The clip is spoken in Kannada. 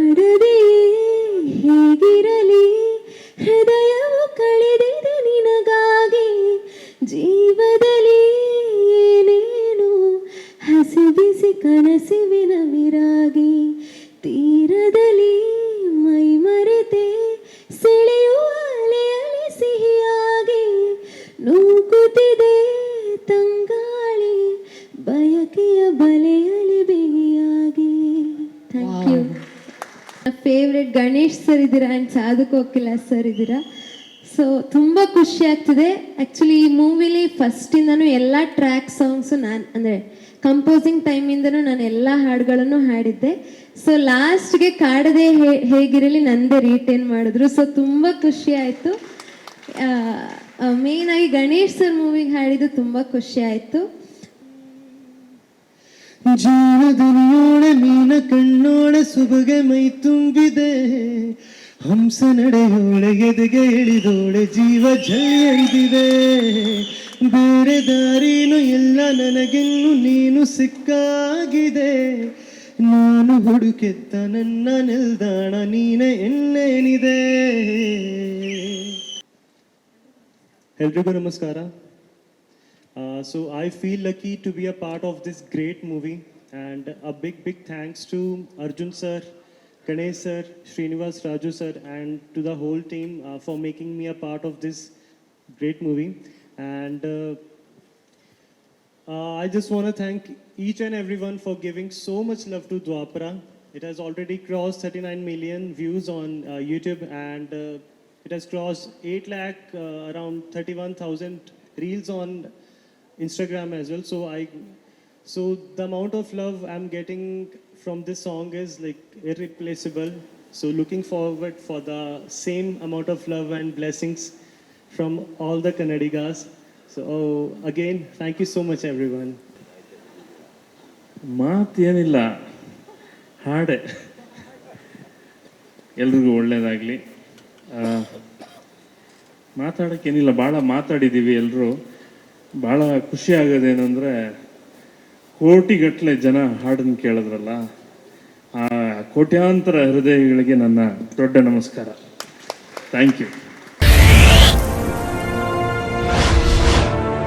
ಮಾಡದೆಯೇ ಹೇಗಿರಲಿ. ಹೃದಯವು ಕಳೆದಿದೆ ನಿನಗಾಗಿ ಜೀವದಲ್ಲಿ ಏನೇನು ಹಸಿಬಿಸಿ ಕನಸಿವಿನ ವಿರಾಗಿ ತೀರದಲ್ಲಿ ಮೈ ಮರೆತೆ ಸೆಳೆಯುವ ಅಲೆಯಲ್ಲಿ ಸಿಹಿಯಾಗಿ ನೂಕುತ್ತಿದೆ ತಂಗಾಳಿ ಬಯಕೆಯ ಬಲೆಯ ಫೇವ್ರೆಟ್ ಗಣೇಶ್ ಸರ್ ಇದ್ದೀರಾ ಆ್ಯಂಡ್ ಸಾಧು ಕೋಕಿಲ ಸರ್ ಇದ್ದೀರಾ? ಸೊ ತುಂಬ ಖುಷಿ ಆಗ್ತಿದೆ. ಆ್ಯಕ್ಚುಲಿ ಈ ಮೂವಿಲಿ ಫಸ್ಟಿಂದನೂ ಎಲ್ಲ ಟ್ರ್ಯಾಕ್ ಸಾಂಗ್ಸು ನಾನು, ಅಂದರೆ ಕಂಪೋಸಿಂಗ್ ಟೈಮಿಂದನೂ ನಾನು ಎಲ್ಲ ಹಾಡುಗಳನ್ನು ಹಾಡಿದ್ದೆ. ಸೊ ಲಾಸ್ಟ್ಗೆ ಕಾಡದೆ ಹೇ, ಹೇಗಿರಲಿ ನಂದೇ ರೀಟೇನ್ ಮಾಡಿದ್ರು. ಸೊ ತುಂಬ ಖುಷಿ ಆಯಿತು. ಮೇಯ್ನಾಗಿ ಗಣೇಶ್ ಸರ್ ಮೂವಿಗೆ ಹಾಡಿದ್ದು ತುಂಬ ಖುಷಿ ಆಯಿತು. ಜೀವದನಿಯೋಳೆ ಮೀನ ಕಣ್ಣೋಳೆ ಸುಬಗೆ ಮೈ ತುಂಬಿದೆ. ಹಂಸ ನಡೆಯೋಳೆ ಎದೆಗೆ ಇಳಿದೋಳೆ ಜೀವ ಜಲ್ಯಂತಿದೆ ಬೇರೆ ದಾರಿನು ಎಲ್ಲ ನನಗೆನ್ನು ನೀನು ಸಿಕ್ಕಾಗಿದೆ. ನಾನು ಹುಡುಕೆತ್ತ ನನ್ನ ನಿಲ್ದಾಣ, ನೀನ ಎನ್ನೇನಿದೆ. ಎಲ್ರಿಗೂ ನಮಸ್ಕಾರ. Uh, so I feel lucky to be a part of this great movie, and a big, big thanks to Arjun sir, Ganesh sir, Srinivas Raju sir, and to the whole team uh, for making me a part of this great movie. And uh, uh, I just want to thank each and everyone for giving so much love to Dwapara. It has already crossed 39 million views on uh, YouTube, and uh, it has crossed 8 lakh, uh, around 31,000 reels on Instagram as well. So I, so the amount of love I'm getting from this song is like irreplaceable. So looking forward for the same amount of love and blessings from all the Kannadigas. So again, thank you so much, everyone. ಮಾತೇನಿಲ್ಲ ಹಾಡೆ ಎಲ್ರಿಗೂ ಒಳ್ಳೇದಾಗಲಿ ಮಾತಾಡೋಕ್ಕೇನಿಲ್ಲ ಭಾಳ ಮಾತಾಡಿದ್ದೀವಿ ಎಲ್ಲರೂ ಭಾಳ ಖುಷಿ ಆಗೋದೇನೆಂದರೆ ಕೋಟಿಗಟ್ಟಲೆ ಜನ ಹಾಡನ್ನು ಕೇಳಿದ್ರಲ್ಲ, ಆ ಕೋಟ್ಯಾಂತರ ಹೃದಯಗಳಿಗೆ ನನ್ನ ದೊಡ್ಡ ನಮಸ್ಕಾರ. Thank you